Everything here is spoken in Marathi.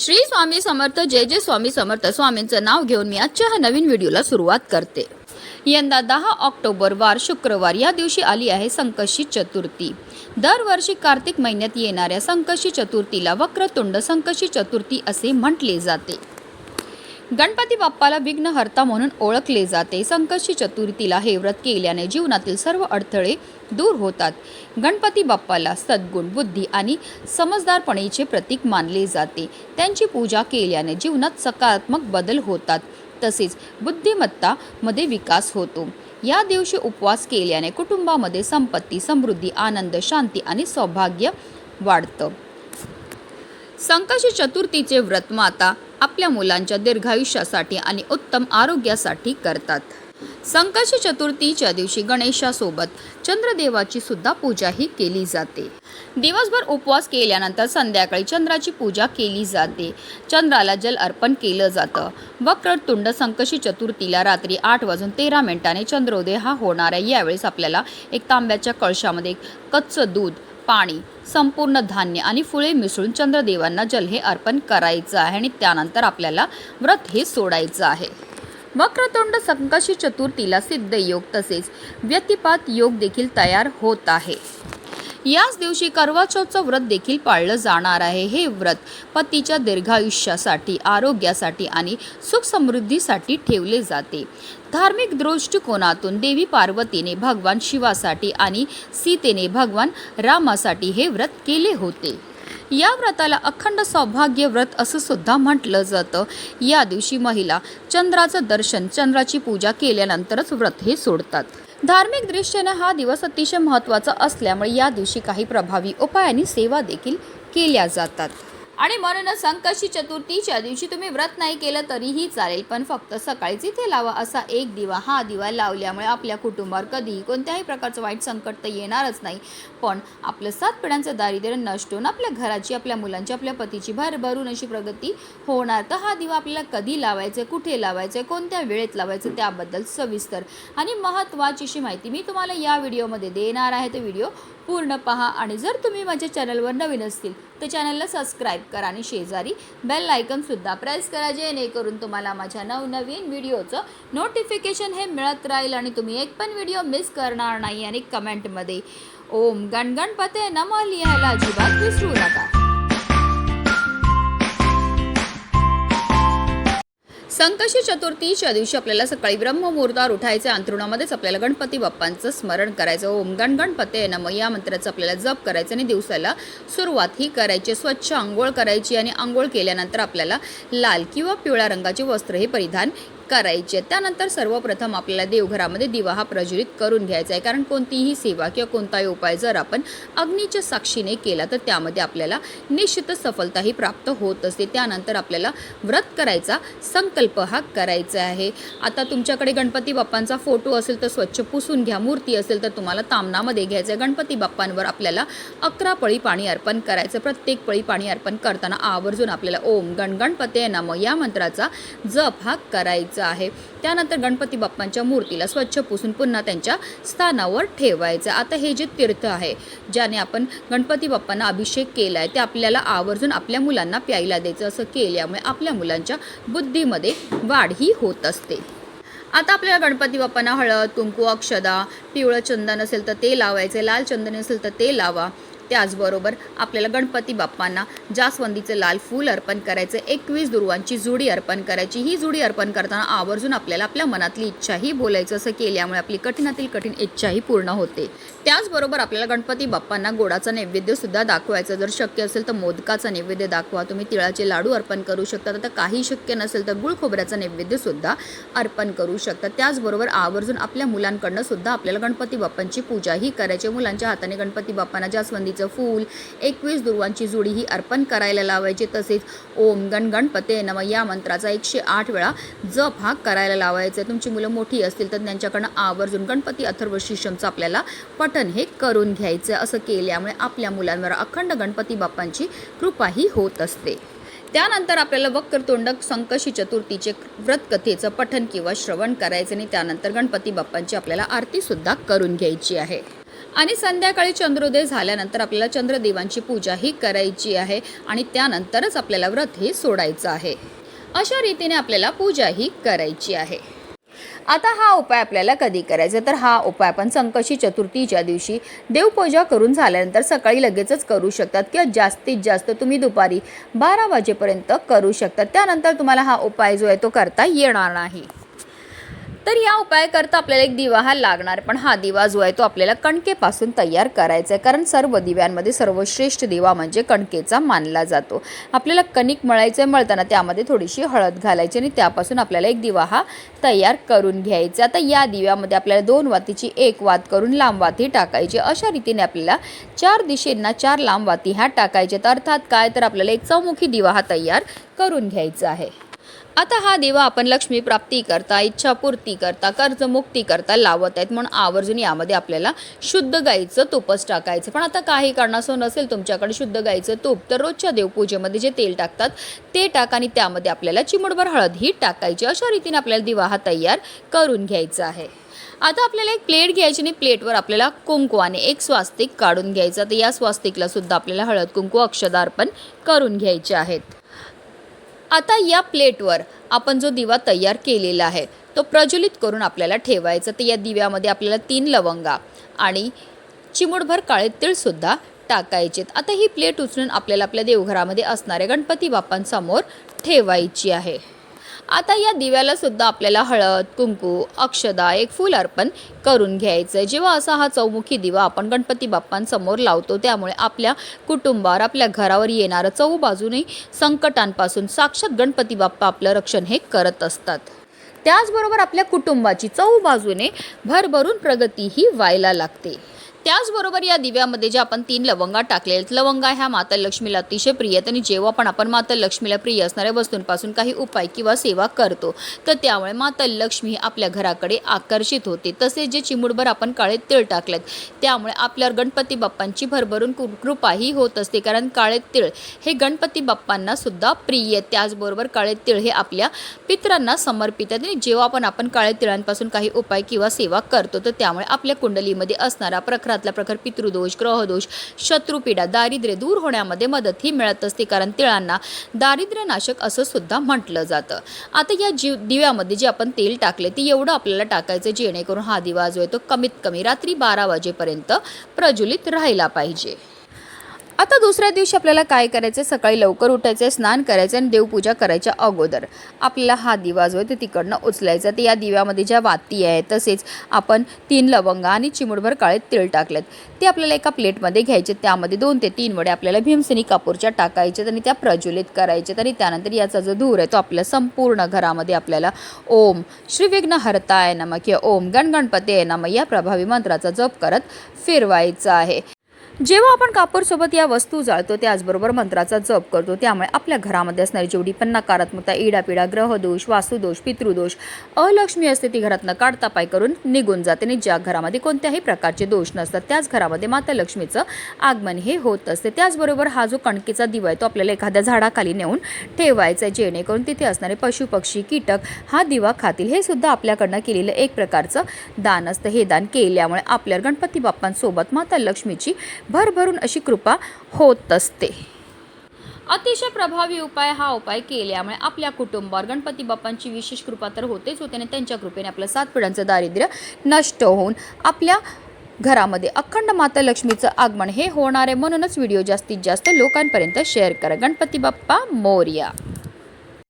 श्री स्वामी समर्थ जय जय स्वामी समर्थ. स्वामींचं नाव घेऊन मी आजच्या ह्या नवीन व्हिडिओला सुरुवात करते. यंदा दहा ऑक्टोबर वार शुक्रवार. या दिवशी आली आहे संकष्टी चतुर्थी. दरवर्षी कार्तिक महिन्यात येणाऱ्या संकष्टी चतुर्थीला वक्रतुंड संकष्टी चतुर्थी असे म्हटले जाते. गणपती बाप्पाला विघ्नहर्ता म्हणून ओळखले जाते. संकष्टी चतुर्थीला हे व्रत केल्याने जीवनातील सर्व अडथळे दूर होतात. गणपती बाप्पाला सद्गुण बुद्धी आणि समजदारपणेचे प्रतीक मानले जाते. त्यांची पूजा केल्याने जीवनात सकारात्मक बदल होतात. तसेच बुद्धिमत्तामध्ये विकास होतो. या दिवशी उपवास केल्याने कुटुंबामध्ये संपत्ती समृद्धी आनंद शांती आणि सौभाग्य वाढतं. संकष्टी चतुर्थीचे व्रत माता आपल्या मुलांच्या दीर्घायुष्यासाठी आणि उत्तम आरोग्यासाठी करतात. संकष्टी चतुर्थीच्या दिवशी गणेशासोबत चंद्रदेवाची सुद्धा पूजाही केली जाते. दिवसभर उपवास केल्यानंतर संध्याकाळी चंद्राची पूजा केली जाते. चंद्राला जल अर्पण केलं जातं. वक्रतुंड संकशी चतुर्थीला रात्री आठ वाजून तेरा मिनिटांनी चंद्रोदय हा होणार आहे. यावेळेस आपल्याला एक तांब्याच्या कळशामध्ये कच्चं दूध पाणी संपूर्ण धान्य आणि फुले मिसळून चंद्रदेवांना जल हे अर्पण करायचं आहे आणि त्यानंतर आपल्याला व्रत हे सोडायचं आहे. वक्रतोंड संकशी चतुर्थीला सिद्ध योग तसेच व्यतिपात योग देखील तयार होत आहे. याच दिवशी करवाचौथचं व्रत देखील पाळलं जाणार आहे. हे व्रत पतीच्या दीर्घायुष्यासाठी आरोग्यासाठी आणि सुख समृद्धीसाठी ठेवले जाते. धार्मिक दृष्टिकोनातून देवी पार्वतीने भगवान शिवासाठी आणि सीतेने भगवान रामासाठी हे व्रत केले होते. या व्रताला अखंड सौभाग्य व्रत असं सुद्धा म्हटलं जातं. या दिवशी महिला चंद्राचं दर्शन चंद्राची पूजा केल्यानंतरच व्रत हे सोडतात. धार्मिक दृष्टीने हा दिवस अतिशय महत्त्वाचा असल्यामुळे या दिवशी काही प्रभावी उपायांनी सेवा देखील केल्या जातात. आणि म्हणूनच संकष्टी चतुर्थीच्या दिवशी तुम्ही व्रत नाही केलं तरीही चालेल पण फक्त सकाळीच इथे लावा असा एक दिवा. हा दिवा लावल्यामुळे आपल्या कुटुंबावर कधीही कोणत्याही प्रकारचं वाईट संकट तर येणारच नाही. पण आपलं सात पिढ्यांचं दारिद्र्य नष्ट होऊन आपल्या घराची आपल्या मुलांची आपल्या पतीची भरभरून अशी प्रगती होणार. तर हा दिवा आपल्याला कधी लावायचं कुठे लावायचं कोणत्या वेळेत लावायचं त्याबद्दल सविस्तर आणि महत्त्वाची अशी माहिती मी तुम्हाला या व्हिडिओमध्ये देणार आहे. तो व्हिडिओ पूर्ण पहा आणि जर तुम्ही माझ्या चॅनलवर नवीन असतील तर चॅनलला सबस्क्राईब करा आणि शेजारी बेल आयकनसुद्धा प्रेस करा जेणेकरून तुम्हाला माझ्या नवनवीन व्हिडिओचं नोटिफिकेशन हे मिळत राहील आणि तुम्ही एक पण व्हिडिओ मिस करणार नाही आणि कमेंटमध्ये ओम गणगणपते नम लिहायला अजिबात विसरू नका. संकष्टी चतुर्थीच्या दिवशी आपल्याला सकाळी ब्रह्ममुहूर्तावर उठायचं अंथरुणामध्येच आपल्याला गणपती बाप्पांचं स्मरण करायचं ओम गण गणपते नम या मंत्राचं आपल्याला जप करायचं आणि दिवसाला सुरुवात ही करायची स्वच्छ आंघोळ करायची आणि आंघोळ केल्यानंतर आपल्याला लाल किंवा पिवळ्या रंगाचे वस्त्र हे परिधान करायचे त्यानंतर सर्वप्रथम आपल्याला देवघरामध्ये दिवा हा प्रज्वलित करून घ्यायचा आहे. कारण कोणतीही सेवा किंवा कोणताही उपाय जर आपण अग्नीच्या साक्षीने केला तर त्यामध्ये आपल्याला निश्चितच सफलताही प्राप्त होत असते. त्यानंतर आपल्याला व्रत करायचा संकल्प हा करायचा आहे. आता तुमच्याकडे गणपती बाप्पांचा फोटो असेल तर स्वच्छ पुसून घ्या. मूर्ती असेल तर तुम्हाला तामनामध्ये घ्यायचं आहे. गणपती बाप्पांवर आपल्याला अकरा पळी पाणी अर्पण करायचं प्रत्येक पळी पाणी अर्पण करताना आवर्जून आपल्याला ओम गण गणपते नम या मंत्राचा जप हा करायचा आहे. त्यानंतर गणपती बाप्पांच्या मूर्तीला स्वच्छ पुसून पुन्हा त्यांच्या स्थानावर ठेवायचं. आता हे जे तीर्थ आहे ज्याने आपण गणपती बाप्पांना अभिषेक केला आहे ते आपल्याला आवर्जून आपल्या मुलांना प्यायला द्यायचं. असं केल्यामुळे आपल्या मुलांच्या बुद्धीमध्ये वाढ ही होत असते. आता आपल्याला गणपती बाप्पांना हळद कुंकू अक्षदा पिवळं चंदन असेल तर ते लावायचे लाल चंदन असेल तर ते लावा. त्याचबरोबर आपल्याला गणपती बाप्पांना जास्वंदीचं लाल फूल अर्पण करायचं एकवीस दुर्वांची जुडी अर्पण करायची ही जुडी अर्पण करताना आवर्जून आपल्याला आपल्या मनातली इच्छाही बोलायचं असं केल्यामुळे आपली कठीणातील कठीण इच्छाही पूर्ण होते. त्याचबरोबर आपल्याला गणपती बाप्पांना गोडाचा नैवेद्यसुद्धा दाखवायचं. जर शक्य असेल तर मोदकाचा नैवेद्य दाखवा. तुम्ही तिळाचे लाडू अर्पण करू शकता. तर काही शक्य नसेल तर गुळ खोबऱ्याचा नैवेद्यसुद्धा अर्पण करू शकता. त्याचबरोबर आवर्जून आपल्या मुलांकडनं सुद्धा आपल्याला गणपती बाप्पांची पूजाही करायची मुलांच्या हाताने गणपती बाप्पांना जास्वंदीचं फूल एकवीस दुर्वांची जुडी ही अर्पण करायला लावायची. तसेच ओम गण गणपते नम या मंत्राचा एकशे आठ वेळा जप हा करायला लावायचा तुमची मुलं मोठी असतील तर त्यांच्याकडनं आवर्जून गणपती अथर्व शिशमचा आपल्याला पठन हे करून घ्यायचं असं केल्यामुळे आपल्या मुलांवर अखंड गणपती बाप्पांची कृपाही होत असते. त्यानंतर आपल्याला वक्रतोंडक संकशी चतुर्थीचे व्रतकथेचं पठन किंवा श्रवण करायचं आणि त्यानंतर गणपती बाप्पांची आपल्याला आरतीसुद्धा करून घ्यायची आहे. आणि संध्याकाळी चंद्रोदय झाल्यानंतर आपल्याला चंद्रदेवांची पूजा ही करायची आहे आणि त्यानंतरच आपल्याला व्रत हे सोडायचं आहे. अशा रीतीने आपल्याला पूजा ही करायची आहे. आता हा उपाय आपल्याला कधी करायचा? तर हा उपाय आपण संकशी चतुर्थीच्या दिवशी देवपूजा करून झाल्यानंतर सकाळी लगेचच करू शकतात किंवा जास्तीत जास्त तुम्ही दुपारी बारा वाजेपर्यंत करू शकतात. त्यानंतर तुम्हाला हा उपाय जो आहे तो करता येणार नाही. तर या उपायाकरता आपल्याला एक दिवा हा लागणार पण हा दिवा जो आहे तो आपल्याला कणकेपासून तयार करायचा आहे कारण सर्व दिव्यांमध्ये सर्वश्रेष्ठ दिवा म्हणजे कणकेचा मानला जातो. आपल्याला कणिक मळायचं आहे मळताना त्यामध्ये थोडीशी हळद घालायची आणि त्यापासून आपल्याला एक दिवा हा तयार करून घ्यायचा आता या दिव्यामध्ये आपल्याला दोन वातीची एक वात करून लांब वाती टाकायची. अशा रीतीने आपल्याला चार दिशेंना चार लांब वाती ह्या टाकायच्यात. अर्थात काय? तर आपल्याला एक चौमुखी दिवा हा तयार करून घ्यायचा आहे. आता हा दिवा आपण लक्ष्मी प्राप्ती करता इच्छापूर्ती करता कर्जमुक्ती करता लावत आहेत. म्हणून आवर्जून यामध्ये आपल्याला शुद्ध गाईचं तूपच टाकायचं. पण आता काही कारणासह नसेल तुमच्याकडे शुद्ध गाईचं तूप तर रोजच्या देवपूजेमध्ये जे तेल टाकतात ते टाका आणि त्यामध्ये आपल्याला चिमुडभर हळद ही टाकायची. अशा रीतीने आपल्याला दिवा हा तयार करून घ्यायचा आहे. आता आपल्याला एक प्लेट घ्यायची आणि प्लेटवर आपल्याला कुंकवाने एक स्वास्तिक काढून घ्यायचं. तर या स्वास्तिकला सुद्धा आपल्याला हळद कुंकू अक्षदा अर्पण करून घ्यायचे आहेत. आता या प्लेटवर आपण जो दिवा तयार केलेला आहे तो प्रज्वलित करून आपल्याला ठेवायचा. तर या दिव्यामध्ये आपल्याला तीन लवंगा आणि चिमूटभर काळे तीळसुद्धा टाकायचेत. आता ही प्लेट उचलून आपल्याला आपल्या देवघरामध्ये असणाऱ्या गणपती बाप्पांसमोर ठेवायची आहे. आता या दिव्याला सुद्धा आपल्याला हळद कुंकू अक्षदा एक फूल अर्पण करून घ्यायचं आहे जेव्हा असा हा चौमुखी दिवा आपण गणपती बाप्पांसमोर लावतो त्यामुळे आपल्या कुटुंबावर आपल्या घरावर येणारं चहू संकटांपासून साक्षात गणपती बाप्पा आपलं रक्षण हे करत असतात. त्याचबरोबर आपल्या कुटुंबाची चहू बाजूने भरभरून प्रगती ही व्हायला लागते. त्याचबरोबर या दिव्यामध्ये जे आपण तीन लवंगा टाकलेल्या आहेत. लवंगा ह्या माता लक्ष्मीला अतिशय प्रिय आहेत आणि जेव्हा पण आपण माता लक्ष्मीला प्रिय असणाऱ्या वस्तूंपासून काही उपाय किंवा सेवा करतो तर त्यामुळे माता लक्ष्मी आपल्या घराकडे आकर्षित होते. तसेच जे चिमुडभर आपण काळे तिळ टाकलेत त्यामुळे आपल्यावर गणपती बाप्पांची भरभरून कृ- कृपाही होत असते. कारण काळे तिळ हे गणपती बाप्पांना सुद्धा प्रिय आहेत. त्याचबरोबर काळे तिळ हे आपल्या पितरांना समर्पित आहेत. आणि जेव्हा पण आपण काळे तिळांपासून काही उपाय किंवा सेवा करतो तर त्यामुळे आपल्या कुंडलीमध्ये असणारा चक्रातला प्रखर पितृदोष ग्रहदोष शत्रुपीडा दारिद्र्य दूर होण्यामध्ये मदत ही मिळत असते. कारण तिळांना दारिद्र्यनाशक असं सुद्धा म्हटलं जातं. आता या जीव दिव्यामध्ये जे आपण तेल टाकले ते एवढं आपल्याला टाकायचं जेणेकरून हा दिवा जो आहे तो कमीत कमी रात्री बारा वाजेपर्यंत प्रज्वलित राहिला पाहिजे. आता दुसऱ्या दिवशी आपल्याला काय करायचं सकाळी लवकर उठायचं स्नान करायचं आणि देवपूजा करायच्या अगोदर. आपल्याला हा दिवा जो आहे ते तिकडनं उचलायचा तर या दिव्यामध्ये ज्या वाती आहे तसेच आपण तीन लवंगा आणि चिमुडभर काळे तेल टाकलेत. ते आपल्याला एका प्लेटमध्ये घ्यायचे. त्यामध्ये दोन ते तीन वडे आपल्याला भीमसेनी कापूरच्या टाकायच्यात आणि त्या प्रज्वलित करायच्यात आणि त्यानंतर याचा जो धूर आहे तो आपल्या संपूर्ण घरामध्ये आपल्याला ओम श्री विघ्न हरताय नम किंवा ओम गणगणपते नम या प्रभावी मंत्राचा जप करत फिरवायचा आहे. जेव्हा आपण कापडसोबत या वस्तू जाळतो त्याचबरोबर मंत्राचा जप करतो त्यामुळे आपल्या घरामध्ये असणारी जेवढी पण नकारात्मकता इडापिडा ग्रहदोष वास्तुदोष पितृदोष अलक्ष्मी असते ती घरातनं काढता पाय करून निघून जाते आणि ज्या घरामध्ये कोणत्याही प्रकारचे दोष नसतात त्याच घरामध्ये माता लक्ष्मीचं आगमन हे होत असते. त्याचबरोबर हा जो कणकेचा दिवा आहे तो आपल्याला एखाद्या झाडाखाली नेऊन ठेवायचा आहे जेणेकरून तिथे असणारे पशु पक्षी कीटक हा दिवा खातील. हे सुद्धा आपल्याकडनं केलेलं एक प्रकारचं दान असतं. हे दान केल्यामुळे आपल्या गणपती बाप्पांसोबत माता लक्ष्मीची भरभरून अशी कृपा होत असते. अतिशय प्रभावी उपाय हा उपाय केल्यामुळे आपल्या कुटुंबावर गणपती बाप्पांची विशेष कृपा तर होतेच होते आणि त्यांच्या कृपेने आपलं सात पिढ्यांचं दारिद्र्य नष्ट होऊन आपल्या घरामध्ये अखंड माता लक्ष्मीचं आगमन हे होणार आहे. म्हणूनच व्हिडिओ जास्तीत जास्त लोकांपर्यंत शेअर करा. गणपती बाप्पा मोर्या.